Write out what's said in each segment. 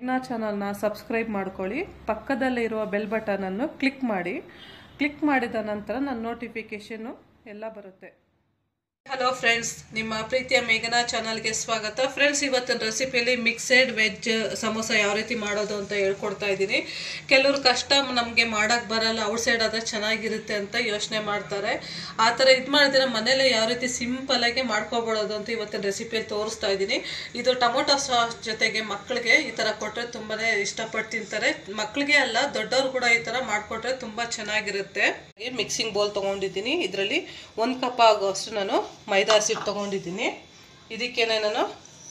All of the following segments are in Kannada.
ಇನ್ನ ಚಾನಲ್ನ ಸಬ್ಸ್ಕ್ರೈಬ್ ಮಾಡ್ಕೊಳ್ಳಿ. ಪಕ್ಕದಲ್ಲೇ ಇರುವ ಬೆಲ್ ಬಟನನ್ನು ಕ್ಲಿಕ್ ಮಾಡಿ. ಕ್ಲಿಕ್ ಮಾಡಿದ ನಂತರ ನನ್ನ ನೋಟಿಫಿಕೇಷನ್ನು ಎಲ್ಲ ಬರುತ್ತೆ. ಹಲೋ ಫ್ರೆಂಡ್ಸ್ ನಿಮ್ಮ ಪ್ರೀತಿಯ ಮೇಘನಾ ಚಾನಲ್ಗೆ ಸ್ವಾಗತ. ಫ್ರೆಂಡ್ಸ್ ಇವತ್ತಿನ ರೆಸಿಪಿಯಲ್ಲಿ ಮಿಕ್ಸೆಡ್ ವೆಜ್ ಸಮೋಸ ಯಾವ ರೀತಿ ಮಾಡೋದು ಅಂತ ಹೇಳ್ಕೊಡ್ತಾ ಇದ್ದೀನಿ. ಕೆಲವರು ಕಷ್ಟ ನಮಗೆ ಮಾಡೋಕ್ಕೆ ಬರಲ್ಲ ಔಟ್ ಸೈಡ್ ಆದರೆ ಚೆನ್ನಾಗಿರುತ್ತೆ ಅಂತ ಯೋಚನೆ ಮಾಡ್ತಾರೆ. ಆ ಥರ ಇದು ಮಾಡಿದ್ರೆ ಮನೇಲೆ ಯಾವ ರೀತಿ ಸಿಂಪಲಾಗಿ ಮಾಡ್ಕೊಬಿಡೋದು ಅಂತ ಇವತ್ತಿನ ರೆಸಿಪಿಯಲ್ಲಿ ತೋರಿಸ್ತಾ ಇದ್ದೀನಿ. ಇದು ಟೊಮೊಟೊ ಸಾಸ್ ಜೊತೆಗೆ ಮಕ್ಕಳಿಗೆ ಈ ಥರ ಕೊಟ್ಟರೆ ತುಂಬಾ ಇಷ್ಟಪಟ್ಟು ತಿಂತಾರೆ. ಮಕ್ಕಳಿಗೆ ಅಲ್ಲ, ದೊಡ್ಡವರು ಕೂಡ ಈ ಥರ ಮಾಡಿಕೊಟ್ರೆ ತುಂಬ ಚೆನ್ನಾಗಿರುತ್ತೆ. ಮಿಕ್ಸಿಂಗ್ ಬೌಲ್ ತೊಗೊಂಡಿದ್ದೀನಿ. ಇದರಲ್ಲಿ ಒಂದು ಕಪ್ ಆಗೋಷ್ಟು ನಾನು ಮೈದಾ ಹಸಿಟ್ಟು ತೊಗೊಂಡಿದ್ದೀನಿ. ಇದಕ್ಕೇನೆ ನಾನು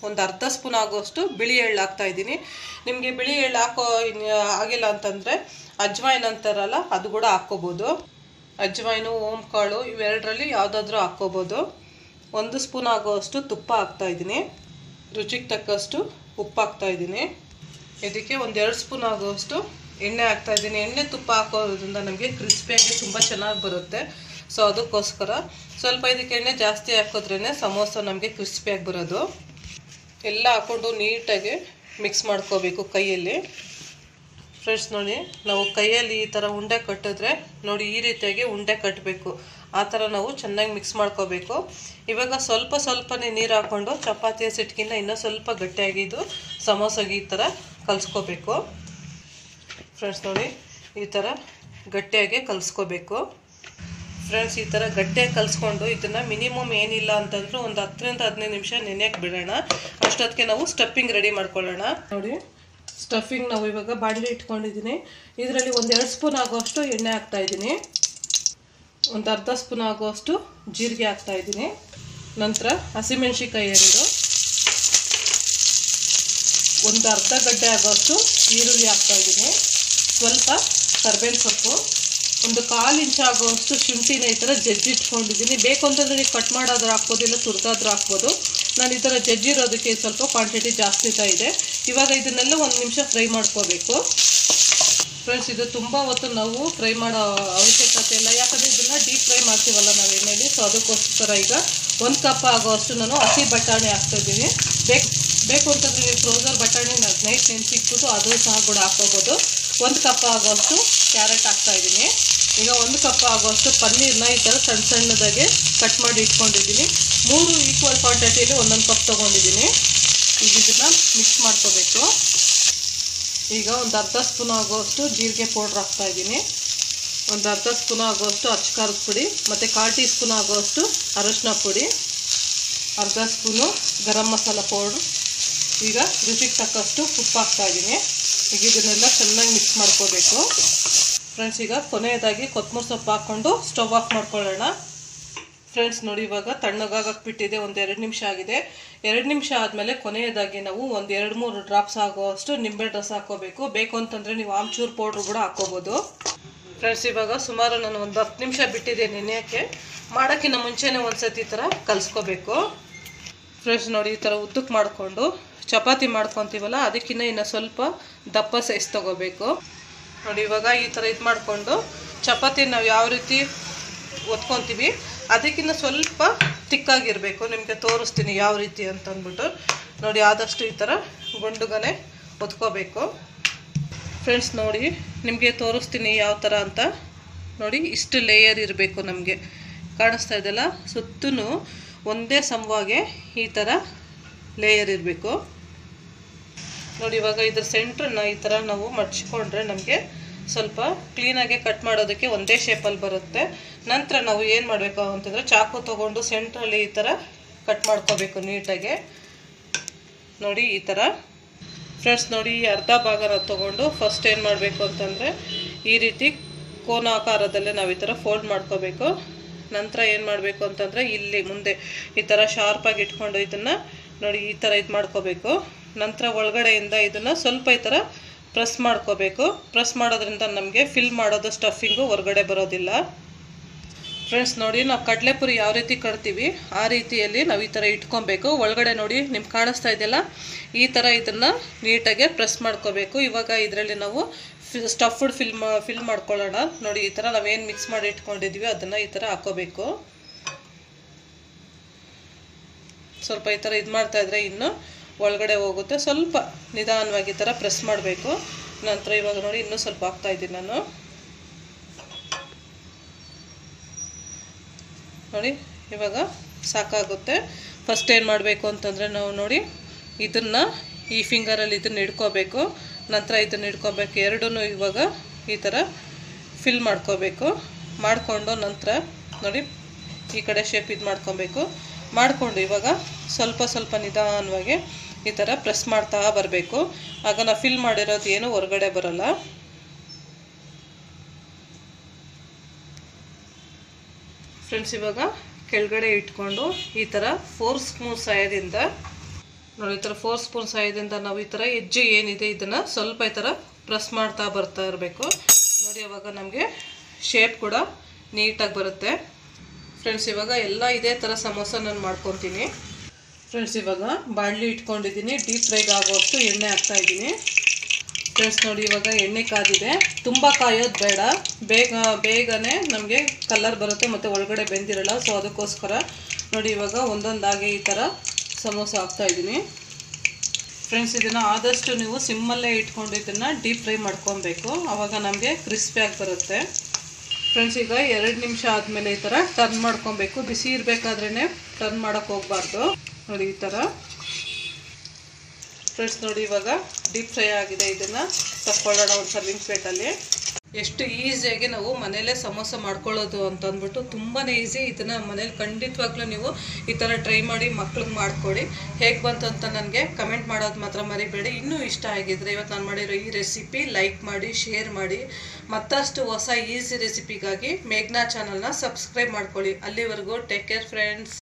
ಒಂದು ಅರ್ಧ ಸ್ಪೂನ್ ಆಗೋಷ್ಟು ಬಿಳಿ ಎಳ್ಳು ಹಾಕ್ತಾ ಇದ್ದೀನಿ. ನಿಮಗೆ ಬಿಳಿ ಎಳ್ಳು ಹಾಕೋ ಆಗಿಲ್ಲ ಅಂತಂದರೆ ಅಜ್ವಾಯಿನ್ ಅಂತಾರಲ್ಲ, ಅದು ಕೂಡ ಹಾಕ್ಕೋಬೋದು. ಅಜ್ವಾಯಿನು ಓಮ್ ಕಾಳು ಇವೆರಡರಲ್ಲಿ ಯಾವುದಾದ್ರೂ ಹಾಕ್ಕೋಬೋದು. ಒಂದು ಸ್ಪೂನ್ ಆಗೋಷ್ಟು ತುಪ್ಪ ಹಾಕ್ತಾ ಇದ್ದೀನಿ. ರುಚಿಗೆ ತಕ್ಕಷ್ಟು ಉಪ್ಪು ಹಾಕ್ತಾ ಇದ್ದೀನಿ. ಇದಕ್ಕೆ ಒಂದೆರಡು ಸ್ಪೂನ್ ಆಗೋಷ್ಟು ಎಣ್ಣೆ ಹಾಕ್ತಾ ಇದ್ದೀನಿ. ಎಣ್ಣೆ ತುಪ್ಪ ಹಾಕೋದ್ರಿಂದ ನಮಗೆ ಕ್ರಿಸ್ಪಿಯಾಗಿ ತುಂಬ ಚೆನ್ನಾಗಿ ಬರುತ್ತೆ. ಸೊ ಅದಕ್ಕೋಸ್ಕರ ಸ್ವಲ್ಪ ಇದಕ್ಕೆ ಎಣ್ಣೆ ಜಾಸ್ತಿ ಹಾಕಿದ್ರೇ ಸಮೋಸ ನಮಗೆ ಕ್ರಿಸ್ಪಿಯಾಗಿ ಬರೋದು. ಎಲ್ಲ ಹಾಕ್ಕೊಂಡು ನೀಟಾಗಿ ಮಿಕ್ಸ್ ಮಾಡ್ಕೋಬೇಕು ಕೈಯಲ್ಲಿ. ಫ್ರೆಂಡ್ಸ್ ನೋಡಿ, ನಾವು ಕೈಯಲ್ಲಿ ಈ ಥರ ಉಂಡೆ ಕಟ್ಟಿದ್ರೆ ನೋಡಿ ಈ ರೀತಿಯಾಗಿ ಉಂಡೆ ಕಟ್ಟಬೇಕು. ಆ ಥರ ನಾವು ಚೆನ್ನಾಗಿ ಮಿಕ್ಸ್ ಮಾಡ್ಕೋಬೇಕು. ಇವಾಗ ಸ್ವಲ್ಪ ಸ್ವಲ್ಪನೇ ನೀರು ಹಾಕ್ಕೊಂಡು ಚಪಾತಿ ಹಸಿಟ್ಗಿಂತ ಇನ್ನೂ ಸ್ವಲ್ಪ ಗಟ್ಟಿಯಾಗಿದ್ದು ಸಮೋಸಾಗಿ ಈ ಥರ ಕಲಿಸ್ಕೋಬೇಕು. ಫ್ರೆಂಡ್ಸ್ ನೋಡಿ, ಈ ಥರ ಗಟ್ಟಿಯಾಗಿ ಕಲಿಸ್ಕೋಬೇಕು. ಫ್ರೆಂಡ್ಸ್ ಈ ಥರ ಗಟ್ಟೆ ಕಲಿಸ್ಕೊಂಡು ಇದನ್ನು ಮಿನಿಮಮ್ ಏನಿಲ್ಲ ಅಂತಂದ್ರೆ ಒಂದು ಹತ್ತರಿಂದ ಹದಿನೈದು ನಿಮಿಷ ನೆನೆಯಕ್ಕೆ ಬಿಡೋಣ. ಅಷ್ಟೊತ್ತಿಗೆ ನಾವು ಸ್ಟಫಿಂಗ್ ರೆಡಿ ಮಾಡ್ಕೊಳ್ಳೋಣ. ನೋಡಿ ಸ್ಟಫಿಂಗ್ ನಾವು ಇವಾಗ ಬಾಣಲಿ ಇಟ್ಕೊಂಡಿದ್ದೀನಿ ಇದರಲ್ಲಿ ಒಂದು ಎರಡು ಸ್ಪೂನ್ ಆಗೋಷ್ಟು ಎಣ್ಣೆ ಹಾಕ್ತಾ ಇದ್ದೀನಿ ಒಂದು ಅರ್ಧ ಸ್ಪೂನ್ ಆಗುವಷ್ಟು ಜೀರಿಗೆ ಹಾಕ್ತಾ ಇದ್ದೀನಿ ನಂತರ ಹಸಿಮೆಣ್ಸಿಕಾಯಿ ಎರಡು ಒಂದು ಅರ್ಧ ಗಡ್ಡೆ ಆಗೋಷ್ಟು ಈರುಳ್ಳಿ ಹಾಕ್ತಾ ಇದ್ದೀನಿ ಸ್ವಲ್ಪ ಕರ್ಬೇವಿನ ಸೊಪ್ಪು. ಒಂದು ಕಾಲು ಇಂಚ್ ಆಗುವಷ್ಟು ಶುಂಠಿನ ಈ ಥರ ಜಜ್ಜಿಟ್ಕೊಂಡಿದ್ದೀನಿ. ಬೇಕು ಅಂತಂದರೆ ನೀವು ಕಟ್ ಮಾಡೋದ್ರೂ ಹಾಕ್ಬೋದು, ಇಲ್ಲ ತುರ್ದಾದ್ರೂ ಹಾಕ್ಬೋದು. ನಾನು ಈ ಥರ ಜಜ್ಜಿರೋದಕ್ಕೆ ಸ್ವಲ್ಪ ಕ್ವಾಂಟಿಟಿ ಜಾಸ್ತಿ ಇದೆ. ಇವಾಗ ಇದನ್ನೆಲ್ಲ ಒಂದು ನಿಮಿಷ ಫ್ರೈ ಮಾಡ್ಕೋಬೇಕು. ಫ್ರೆಂಡ್ಸ್ ಇದು ತುಂಬ ಹೊತ್ತು ನಾವು ಫ್ರೈ ಮಾಡೋ ಅವಶ್ಯಕತೆ ಇಲ್ಲ. ಯಾಕಂದರೆ ಇದನ್ನು ಡೀಪ್ ಫ್ರೈ ಮಾಡ್ತೀವಲ್ಲ ನಾವು ಎಣ್ಣೆಲಿ ಸೊ ಅದಕ್ಕೋಸ್ಕರ ಈಗ ಒಂದು ಕಪ್ ಆಗೋವಷ್ಟು ನಾನು ಹಸಿ ಬಟಾಣಿ ಹಾಕ್ತಾಯಿದ್ದೀನಿ ಬೇಕು ಬೇಕು ಅಂತಂದರೆ ನೀವು ಫ್ರೋಸರ್ ಬಟಾಣಿ ನೈಟ್ ನೆನೆಸಿಕ್ಬಿಟ್ಟು ಅದು ಸಹ ಕೂಡ ಹಾಕೋಬೋದು ಒಂದು ಕಪ್ ಆಗೋಷ್ಟು ಕ್ಯಾರೆಟ್ ಹಾಕ್ತಾಯಿದ್ದೀನಿ ಒಂದು ಕಪ್ ಆಗುವಷ್ಟು ಪನ್ನೀರ್ನ ಈ ಥರ ಸಣ್ಣ ಸಣ್ಣದಾಗೆ ಕಟ್ ಮಾಡಿ ಇಟ್ಕೊಂಡಿದ್ದೀನಿ. ಮೂರು ಈಕ್ವಲ್ ಕ್ವಾಂಟಿಟಿಯಲ್ಲಿ ಒಂದೊಂದು ಕಪ್ ತೊಗೊಂಡಿದ್ದೀನಿ. ಈಗ ಇದನ್ನು ಮಿಕ್ಸ್ ಮಾಡ್ಕೋಬೇಕು. ಈಗ ಒಂದು ಅರ್ಧ ಸ್ಪೂನ್ ಆಗುವಷ್ಟು ಜೀರಿಗೆ ಪೌಡ್ರ್ ಹಾಕ್ತಾ ಇದ್ದೀನಿ. ಒಂದು ಅರ್ಧ ಸ್ಪೂನ್ ಆಗುವಷ್ಟು ಖಾರದ ಪುಡಿ, ಮತ್ತು ಕಾಲು ಟೀ ಸ್ಪೂನ್ ಆಗುವಷ್ಟು ಅರಶಿನ ಪುಡಿ, ಅರ್ಧ ಸ್ಪೂನು ಗರಂ ಮಸಾಲ ಪೌಡ್ರ್ ಈಗ ರುಚಿಗೆ ತಕ್ಕಷ್ಟು ಉಪ್ಪು ಹಾಕ್ತಾ ಇದ್ದೀನಿ. ಈಗ ಇದನ್ನೆಲ್ಲ ಚೆನ್ನಾಗಿ ಮಿಕ್ಸ್ ಮಾಡ್ಕೋಬೇಕು. ಫ್ರೆಂಡ್ಸ್ ಈಗ ಕೊನೆಯದಾಗಿ ಕೊತ್ತಂಬರಿ ಸೊಪ್ಪು ಹಾಕ್ಕೊಂಡು ಸ್ಟವ್ ಆಫ್ ಮಾಡ್ಕೊಳ್ಳೋಣ. ಫ್ರೆಂಡ್ಸ್ ನೋಡಿ ಇವಾಗ ತಣ್ಣಗಾಗಕ್ಕೆ ಬಿಟ್ಟಿದೆ ಒಂದು ಎರಡು ನಿಮಿಷ ಆಗಿದೆ. ಎರಡು ನಿಮಿಷ ಆದಮೇಲೆ ಕೊನೆಯದಾಗಿ ನಾವು ಒಂದು ಎರಡು ಮೂರು ಡ್ರಾಪ್ಸ್ ಆಗುವಷ್ಟು ನಿಂಬೆ ರಸ ಹಾಕೋಬೇಕು ಬೇಕು ಅಂತಂದರೆ ನೀವು ಆಮ್ಚೂರು ಪೌಡ್ರ್ ಕೂಡ ಹಾಕೋಬೋದು ಫ್ರೆಂಡ್ಸ್ ಇವಾಗ ಸುಮಾರು ನಾನು ಒಂದು ಹತ್ತು ನಿಮಿಷ ಬಿಟ್ಟಿದೆ ನೆನೆಯೋಕ್ಕೆ. ಮಾಡೋಕ್ಕಿಂತ ಮುಂಚೆನೇ ಒಂದು ಸತಿ ಈ ಥರ ಕಲಿಸ್ಕೋಬೇಕು. ಫ್ರೆಂಡ್ಸ್ ನೋಡಿ ಈ ಥರ ಉದ್ದಕ್ಕೆ ಮಾಡಿಕೊಂಡು, ಚಪಾತಿ ಮಾಡ್ಕೊತೀವಲ್ಲ ಅದಕ್ಕಿಂತ ಇನ್ನು ಸ್ವಲ್ಪ ದಪ್ಪ ಸೈಜ್ ತೊಗೋಬೇಕು. ನೋಡಿ, ಇವಾಗ ಈ ಥರ ಇದು ಮಾಡಿಕೊಂಡು ಚಪಾತಿ ನಾವು ಯಾವ ರೀತಿ ಒತ್ಕೊತೀವಿ, ಅದಕ್ಕಿಂತ ಸ್ವಲ್ಪ ತಿಕ್ಕಾಗಿರಬೇಕು. ನಿಮಗೆ ತೋರಿಸ್ತೀನಿ ಯಾವ ರೀತಿ ಅಂತ ಅಂದ್ಬಿಟ್ಟು ನೋಡಿ, ಆದಷ್ಟು ಈ ಥರ ಗುಂಡುಗನೆ ಒತ್ಕೋಬೇಕು. ಫ್ರೆಂಡ್ಸ್ ನೋಡಿ, ನಿಮಗೆ ತೋರಿಸ್ತೀನಿ ಯಾವ ಥರ ಅಂತ. ನೋಡಿ, ಇಷ್ಟು ಲೇಯರ್ ಇರಬೇಕು ನಮಗೆ. ಕಾಣಿಸ್ತಾ ಇದೆಯಲ್ಲ? ಸುತ್ತೂ ಒಂದೇ ಸಮವಾಗೆ ಈ ಥರ ಲೇಯರ್ ಇರಬೇಕು. ನೋಡಿ, ಇವಾಗ ಇದ್ರ ಸೆಂಟ್ರನ್ನ ಈ ಥರ ನಾವು ಮಡ್ಚಿಕೊಂಡ್ರೆ ನಮಗೆ ಸ್ವಲ್ಪ ಕ್ಲೀನಾಗೆ ಕಟ್ ಮಾಡೋದಕ್ಕೆ ಒಂದೇ ಶೇಪಲ್ಲಿ ಬರುತ್ತೆ. ನಂತರ ನಾವು ಏನು ಮಾಡಬೇಕು ಅಂತಂದರೆ ಚಾಕು ತೊಗೊಂಡು ಸೆಂಟ್ರಲ್ಲಿ ಈ ಥರ ಕಟ್ ಮಾಡ್ಕೋಬೇಕು ನೀಟಾಗಿ. ನೋಡಿ, ಈ ಥರ ಫ್ರೆಂಡ್ಸ್ ನೋಡಿ, ಈ ಅರ್ಧ ಭಾಗನ ತೊಗೊಂಡು ಫಸ್ಟ್ ಏನು ಮಾಡಬೇಕು ಅಂತಂದರೆ ಈ ರೀತಿ ಕೋನಾಕಾರದಲ್ಲೇ ನಾವು ಈ ಥರ ಫೋಲ್ಡ್ ಮಾಡ್ಕೋಬೇಕು. ನಂತರ ಏನು ಮಾಡಬೇಕು ಅಂತಂದರೆ ಇಲ್ಲಿ ಮುಂದೆ ಈ ಥರ ಶಾರ್ಪಾಗಿ ಇಟ್ಕೊಂಡು ಇದನ್ನು ನೋಡಿ, ಈ ಥರ ಇದು ಮಾಡ್ಕೋಬೇಕು. ನಂತರ ಒಳಗಡೆಯಿಂದ ಇದನ್ನು ಸ್ವಲ್ಪ ಈ ಥರ ಪ್ರೆಸ್ ಮಾಡ್ಕೋಬೇಕು. ಪ್ರೆಸ್ ಮಾಡೋದ್ರಿಂದ ನಮಗೆ ಫಿಲ್ ಮಾಡೋದು ಸ್ಟಫಿಂಗು ಹೊರಗಡೆ ಬರೋದಿಲ್ಲ. ಫ್ರೆಂಡ್ಸ್ ನೋಡಿ, ನಾವು ಕಡಲೆಪುರಿ ಯಾವ ರೀತಿ ಕಟ್ತೀವಿ, ಆ ರೀತಿಯಲ್ಲಿ ನಾವು ಈ ಥರ ಇಟ್ಕೊಬೇಕು. ಒಳಗಡೆ ನೋಡಿ ನಿಮ್ಗೆ ಕಾಣಿಸ್ತಾ ಇದೆಯಲ್ಲ, ಈ ಥರ ಇದನ್ನು ನೀಟಾಗಿ ಪ್ರೆಸ್ ಮಾಡ್ಕೋಬೇಕು. ಇವಾಗ ಇದರಲ್ಲಿ ನಾವು ಸ್ಟಫ್ಡ್ ಫಿಲ್ ಫಿಲ್ ಮಾಡ್ಕೊಳ್ಳೋಣ. ನೋಡಿ, ಈ ಥರ ನಾವೇನು ಮಿಕ್ಸ್ ಮಾಡಿ ಇಟ್ಕೊಂಡಿದ್ವಿ, ಅದನ್ನು ಈ ಥರ ಹಾಕೋಬೇಕು. ಸ್ವಲ್ಪ ಈ ಥರ ಇದು ಮಾಡ್ತಾ ಇದ್ರೆ ಇನ್ನು ಒಳಗಡೆ ಹೋಗುತ್ತೆ. ಸ್ವಲ್ಪ ನಿಧಾನವಾಗಿ ಈ ಥರ ಪ್ರೆಸ್ ಮಾಡಬೇಕು. ನಂತರ ಇವಾಗ ನೋಡಿ ಇನ್ನೂ ಸ್ವಲ್ಪ ಹಾಕ್ತಾ ಇದ್ದೀನಿ ನಾನು. ನೋಡಿ, ಇವಾಗ ಸಾಕಾಗುತ್ತೆ. ಫಸ್ಟ್ ಏನು ಮಾಡಬೇಕು ಅಂತಂದರೆ ನಾವು ನೋಡಿ ಇದನ್ನು ಈ ಫಿಂಗರಲ್ಲಿ ಇದನ್ನು ಹಿಡ್ಕೋಬೇಕು. ನಂತರ ಇದನ್ನು ಹಿಡ್ಕೋಬೇಕು. ಎರಡೂ ಇವಾಗ ಈ ಥರ ಫಿಲ್ ಮಾಡ್ಕೋಬೇಕು. ಮಾಡಿಕೊಂಡು ನಂತರ ನೋಡಿ ಈ ಕಡೆ ಶೇಪ್ ಇದು ಮಾಡ್ಕೊಬೇಕು. ಮಾಡಿಕೊಂಡು ಇವಾಗ ಸ್ವಲ್ಪ ಸ್ವಲ್ಪ ನಿಧಾನವಾಗಿ ಈ ಥರ ಪ್ರೆಸ್ ಮಾಡ್ತಾ ಬರಬೇಕು. ಆಗ ನಾವು ಫಿಲ್ ಮಾಡಿರೋದು ಏನು ಹೊರಗಡೆ ಬರಲ್ಲ. ಫ್ರೆಂಡ್ಸ್ ಇವಾಗ ಕೆಳಗಡೆ ಇಟ್ಕೊಂಡು ಈ ಥರ ಫೋರ್ ಸ್ಪೂನ್ ಸಹಾಯದಿಂದ ನೋಡಿ ಈ ಥರ ಫೋರ್ ಸ್ಪೂನ್ ಸಹಾಯದಿಂದ ನಾವು ಈ ಥರ ಹೆಜ್ಜೆ ಏನಿದೆ ಇದನ್ನು ಸ್ವಲ್ಪ ಈ ಥರ ಪ್ರೆಸ್ ಮಾಡ್ತಾ ಬರ್ತಾ ಇರಬೇಕು. ನೋಡಿ ಅವಾಗ ನಮಗೆ ಶೇಪ್ ಕೂಡ ನೀಟಾಗಿ ಬರುತ್ತೆ. ಫ್ರೆಂಡ್ಸ್ ಇವಾಗ ಎಲ್ಲ ಇದೇ ಥರ ಸಮೋಸ ನಾನು ಮಾಡ್ಕೊತೀನಿ. ಫ್ರೆಂಡ್ಸ್ ಇವಾಗ ಬಾಣಲಿ ಇಟ್ಕೊಂಡಿದ್ದೀನಿ. ಡೀಪ್ ಫ್ರೈಗೆ ಆಗೋಷ್ಟು ಎಣ್ಣೆ ಹಾಕ್ತಾ ಇದ್ದೀನಿ. ಫ್ರೆಂಡ್ಸ್ ನೋಡಿ, ಇವಾಗ ಎಣ್ಣೆ ಕಾದಿದೆ. ತುಂಬ ಕಾಯೋದು ಬೇಡ. ಬೇಗ, ಬೇಗನೆ ನಮಗೆ ಕಲರ್ ಬರುತ್ತೆ ಮತ್ತು ಒಳಗಡೆ ಬೆಂದಿರಲ್ಲ ಸೊ ಅದಕ್ಕೋಸ್ಕರ ನೋಡಿ, ಇವಾಗ ಒಂದೊಂದಾಗಿ ಈ ಥರ ಸಮೋಸ ಹಾಕ್ತಾ ಇದ್ದೀನಿ. ಫ್ರೆಂಡ್ಸ್ ಇದನ್ನು ಆದಷ್ಟು ನೀವು ಸಿಮ್ಮಲ್ಲೇ ಇಟ್ಕೊಂಡು ಇದನ್ನು ಡೀಪ್ ಫ್ರೈ ಮಾಡ್ಕೊಬೇಕು. ಆವಾಗ ನಮಗೆ ಕ್ರಿಸ್ಪಿಯಾಗಿ ಬರುತ್ತೆ. ಫ್ರೆಂಡ್ಸ್ ಈಗ ಎರಡು ನಿಮಿಷ ಆದಮೇಲೆ ಈ ಥರ ಟರ್ನ್ ಮಾಡ್ಕೊಬೇಕು. ಬಿಸಿ ಇರಬೇಕಾದ್ರೇ ಟರ್ನ್ ಮಾಡೋಕ್ಕೆ ಹೋಗಬಾರ್ದು. ನೋಡಿ ಈ ಥರ ಫ್ರೆಂಡ್ಸ್ ನೋಡಿ ಇವಾಗ ಡೀಪ್ ಫ್ರೈ ಆಗಿದೆ. ಇದನ್ನು ತಕ್ಕೊಳ್ಳೋಣ ಒಂದು ಸರ್ವಿಂಗ್ ಪ್ಲೇಟಲ್ಲಿ ಎಷ್ಟು ಈಸಿಯಾಗಿ ನಾವು ಮನೇಲೇ ಸಮೋಸ ಮಾಡ್ಕೊಳ್ಳೋದು ಅಂತ ಅಂದ್ಬಿಟ್ಟು ತುಂಬಾ ಈಸಿ ಇದನ್ನು ಮನೇಲಿ ಖಂಡಿತವಾಗ್ಲೂ ನೀವು ಈ ಥರ ಟ್ರೈ ಮಾಡಿ ಮಕ್ಳಿಗೆ ಮಾಡಿಕೊಡಿ. ಹೇಗೆ ಬಂತು ಅಂತ ನನಗೆ ಕಮೆಂಟ್ ಮಾಡೋದು ಮಾತ್ರ ಮರಿಬೇಡಿ. ಇನ್ನೂ ಇಷ್ಟ ಆಗಿದ್ರೆ ಇವತ್ತು ನಾನು ಮಾಡಿರೋ ಈ ರೆಸಿಪಿ ಲೈಕ್ ಮಾಡಿ ಶೇರ್ ಮಾಡಿ. ಮತ್ತಷ್ಟು ಹೊಸ ಈಸಿ ರೆಸಿಪಿಗಾಗಿ ಮೇಘ್ನಾ ಚಾನಲ್ನ ಸಬ್ಸ್ಕ್ರೈಬ್ ಮಾಡ್ಕೊಳ್ಳಿ. ಅಲ್ಲಿವರೆಗೂ ಟೇಕ್ ಕೇರ್ ಫ್ರೆಂಡ್ಸ್